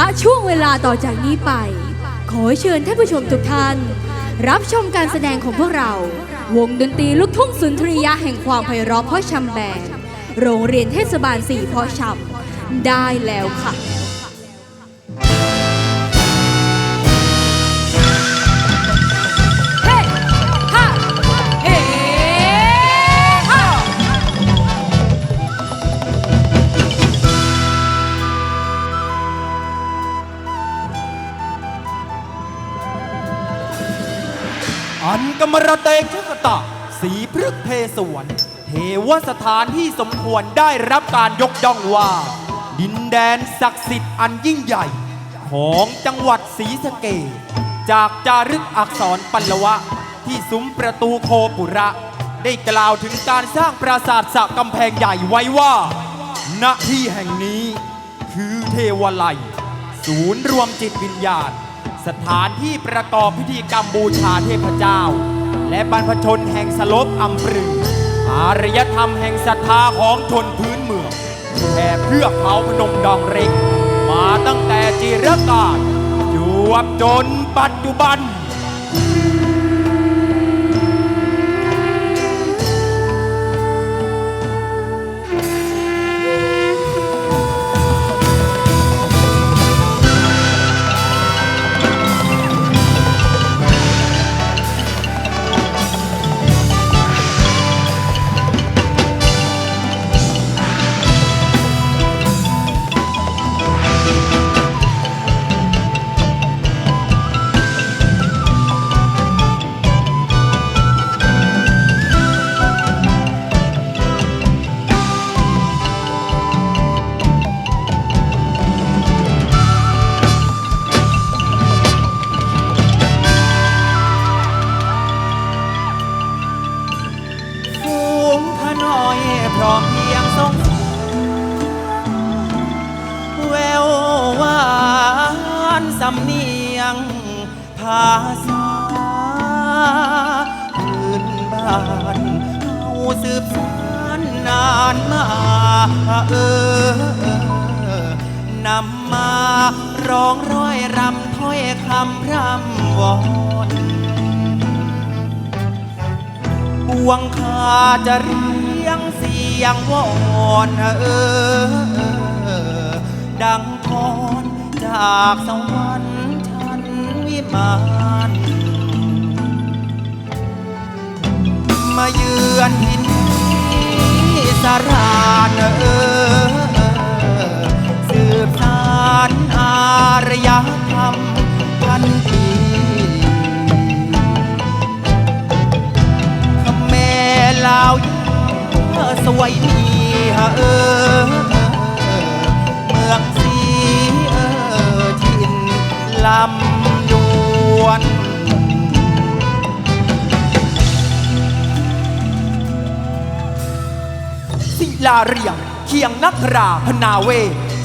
ณช่วงเวลาต่อจากนี้ไป ขอเชิญท่านผู้ชมทุกท่าน รับชมการแสดงของพวกเรา วงดนตรีลูกทุ่งสุนทรียะแห่งความไพเราะเพราะชำแบงโรงเรียนเทศบาลสี่เพราะชำได้แล้วค่ะ มรเตชะกตะสีพฤกษ์เพสวนเทวสถานที่สมควรได้รับการยกย่องว่า ดินแดนศักดิ์สิทธิ์อันยิ่งใหญ่ ของจังหวัดศรีสะเกษจากจารึกอักษรปัลลวะ ที่ซุ้มประตูโคปุระ ได้กล่าวถึงการสร้างปราสาทสระกำแพงใหญ่ไว้ว่า ณที่แห่งนี้ คือเทวไลศูนย์รวมจิตวิญญาณ สถานที่ประกอบพิธีกรรมบูชาเทพเจ้า และบรรพชนแห่งสลบอัมปรึงอารยธรรมแห่งศรัทธาของชนพื้นเมืองแผ่เพื่อเขาพนมดองเร็กมาตั้งแต่จิรกาลจวบจนปัจจุบัน นำมา ร้องร้อยรำถ้อยคำพร่ำวอนบวงคาจะเรียงเสียงวอนเออ ดังพรจากสวรรค์ชั้นวิมานมาเยือนทินสารานเออ สืบสานอารยธรรมพันปีแม่ลาวยอะสวยมีเออเมืองสีเออทินลำดวนศิลาเรียงเคียงนักราพนาเว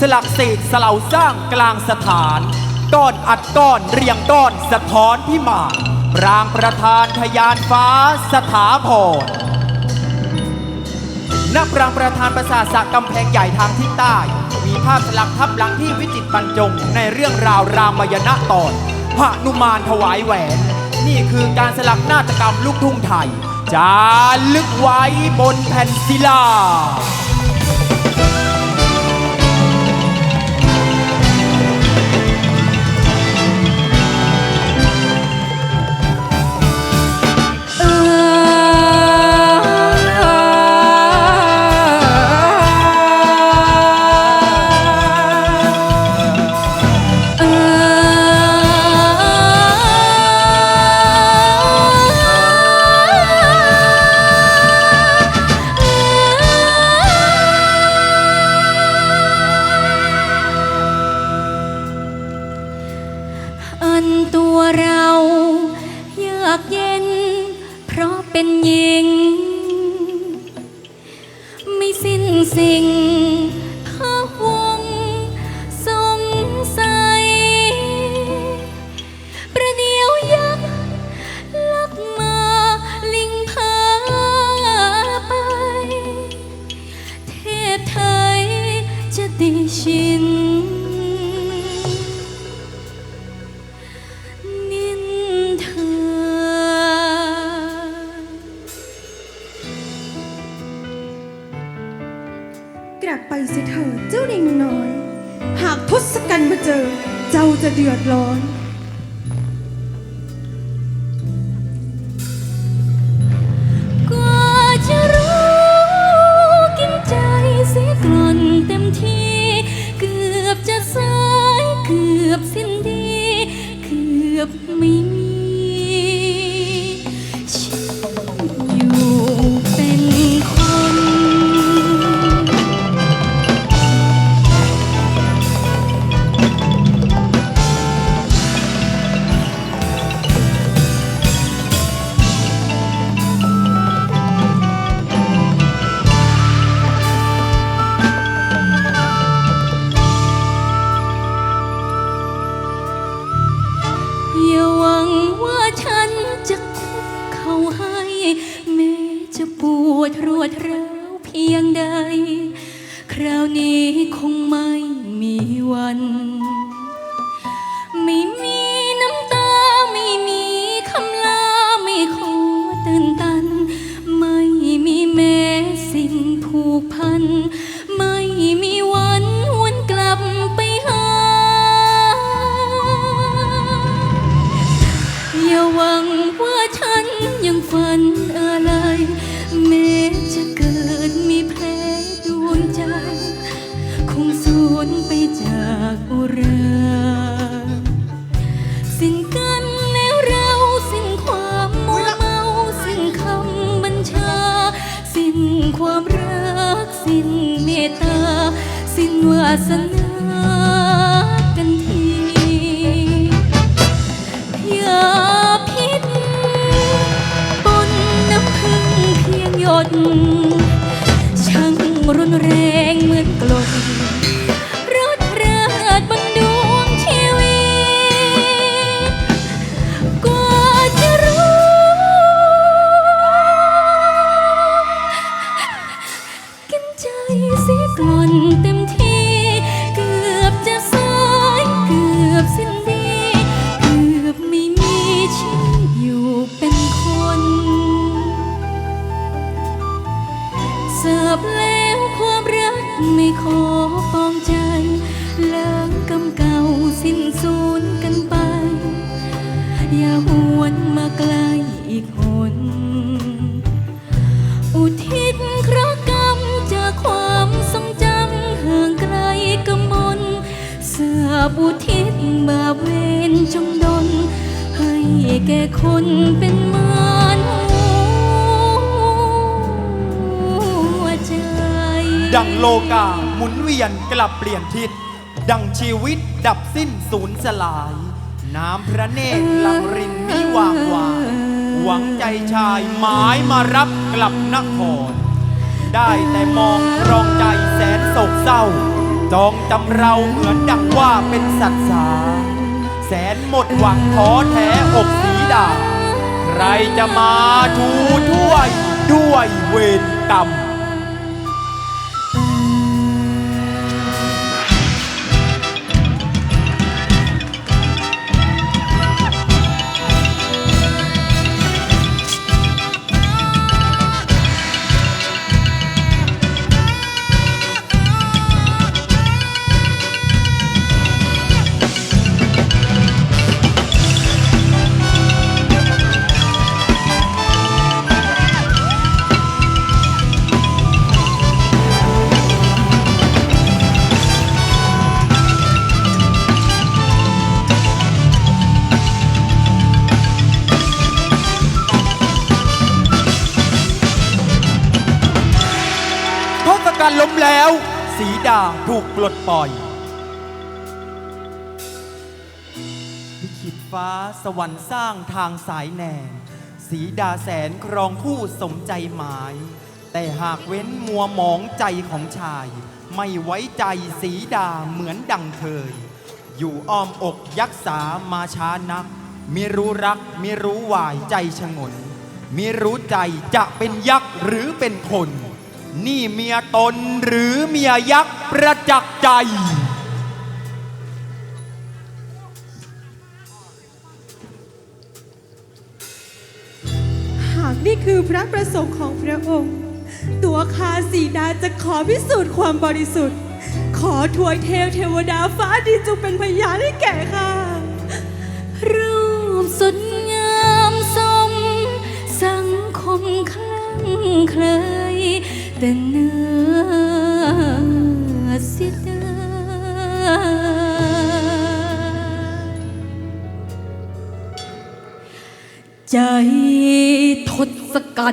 สลักเศษสลาสร้างกลางสถาน ก้อนอัดก้อนเรียงก้อนสะท้อนพิมานปรางประธานทยานฟ้าสถาพรณปรางประธานประสาทสระกำแพงใหญ่ทางทิศใต้ มีภาพสลักทับหลังที่วิจิตรบรรจง ในเรื่องราวรามายณะตอนหนุมานถวายแหวน นี่คือการสลักนาฏกรรมลูกทุ่งไทย จารึกไว้บนแผ่นศิลา จ้าจะเดือดร้อน เมตตา สิ้นวาสนากันที แก่คนเป็นมารหัวใจ ดังโลกาหมุนเวียนกลับเปลี่ยนทิศ ดังชีวิตดับสิ้นสูญสลาย น้ำพระเนตรลังรินมิวางวายหวังใจชายหมายมารับกลับนคร ได้แต่มองรองใจแสนโศกเศร้า จองจำเราเหมือนดังว่าเป็นสัตว์สา แสนหมดหวังท้อแท้อกสี ดา ใครจะมาถูถ้วยด้วยเวรกรรม ดาถูกปลดปล่อยลิขิตฟ้าสวรรค์สร้างทางสายแนนสีดาแสนครองคู่สมใจหมาย แต่หากเว้นมัวหมองใจของชาย ไม่ไว้ใจสีดาเหมือนดังเคย อยู่อ้อมอกยักษามาช้านักมิรู้รักมิรู้วายใจชงนมิรู้ใจจะเป็นยักษ์หรือเป็นคน นี่เมียตนหรือเมียยักษ์ประจักษ์ใจ หากนี่คือพระประสงค์ของพระองค์ ตัวข้าสีดาจะขอพิสูจน์ความบริสุทธิ์ ขอถวยเทวเทวดาฟ้าดินจงเป็นพยานให้แก่ข้า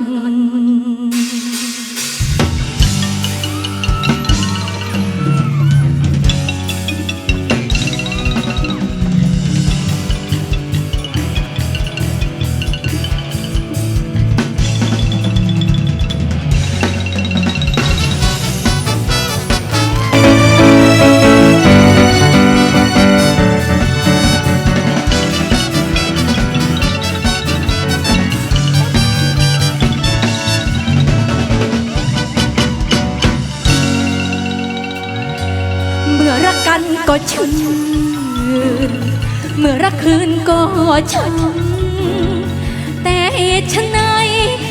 ศกัณฐ์็ชื่น เมื่อรักคืนก็ช้ำแต่เหตุไฉน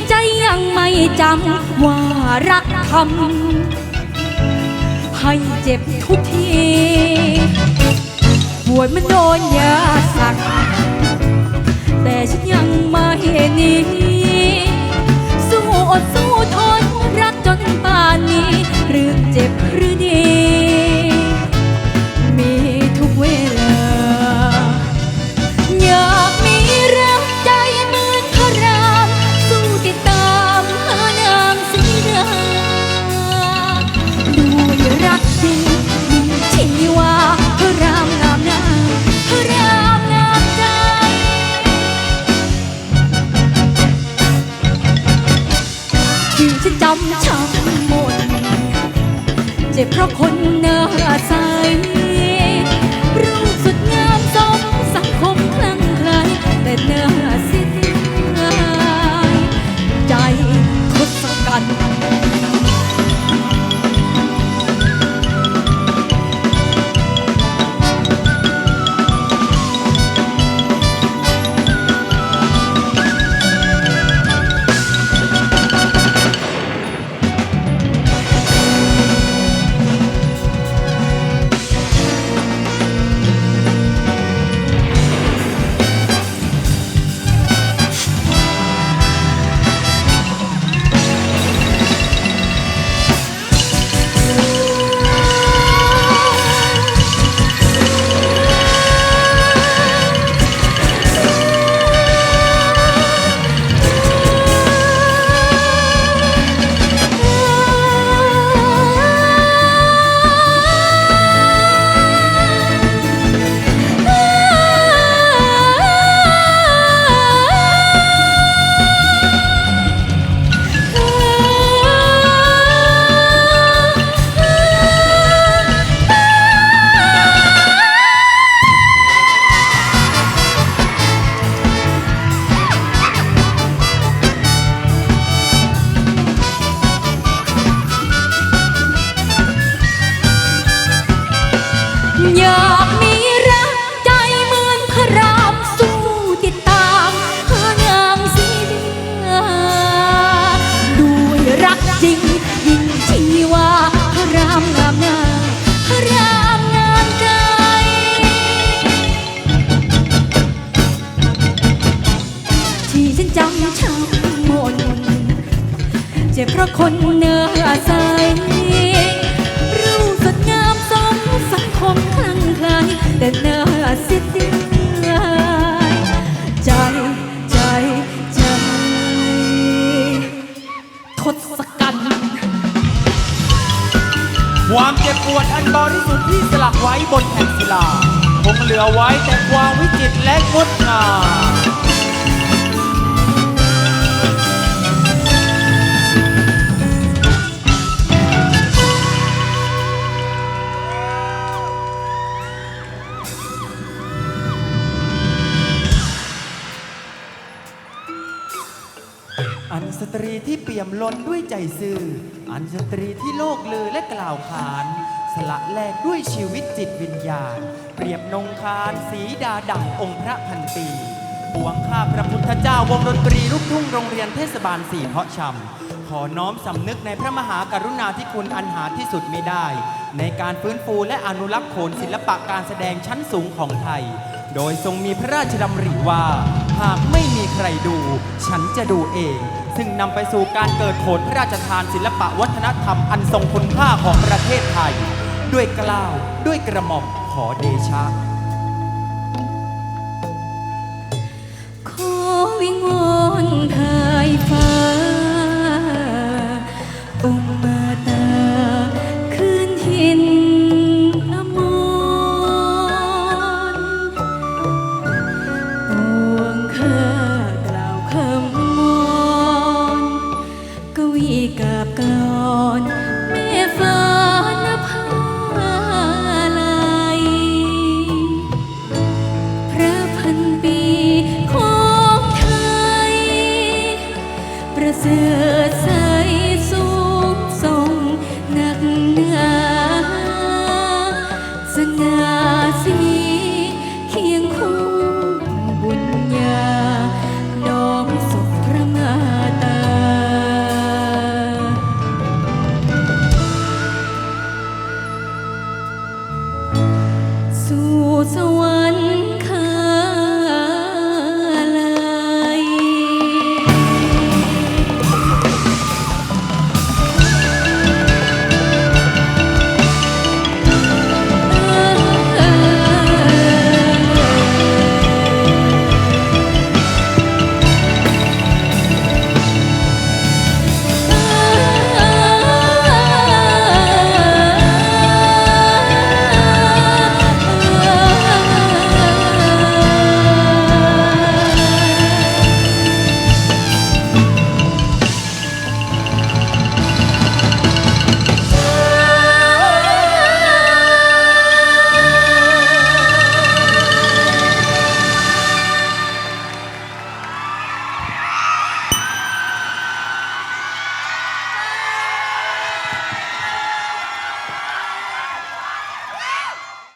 ใจยังไม่จำว่ารักทำให้เจ็บทุกทีปวดมันโดนยาสัก แต่ฉันยังไม่หนีสู้อดสู้ทนรักจนป่านนี้หรือเจ็บหรือดี ใส รูปสดงามสมสังคมคลั่งไคล้แต่เนื้อเสียดายใจ ใจ ใจ ทศกัณฐ์ความเจ็บปวดอันบริสุทธิ์ที่สลักไว้บนแผ่นศิลา คงเหลือไว้แต่ความวิจิตรและงดงาม ตรีที่เปี่ยมล้นด้วยใจซื่อ อันสตรีที่โลกลือและกล่าวขาน สละแลกด้วยชีวิตจิตวิญญาณ เปรียบนงคารสีดาดังองค์พระพันปีบวงข้าพระพุทธเจ้าวงดนตรีลูกทุ่งโรงเรียนเทศบาลสี่เพาะชำขอน้อมสำนึกในพระมหากรุณาธิคุณอันหาที่สุดไม่ได้ ในการฟื้นฟูและอนุรักษ์โขนศิลปะการแสดงชั้นสูงของไทย โดยทรงมีพระราชดำริว่า หากไม่มีใครดู ฉันจะดูเอง ซึ่งนำไปสู่การเกิดผลพระราชทานศิลปะวัฒนธรรมอันทรงคุณค่าของประเทศไทย ด้วยกล้าวด้วยกระหม่อมขอเดชะ ขอวิงวอนไทยฟ้า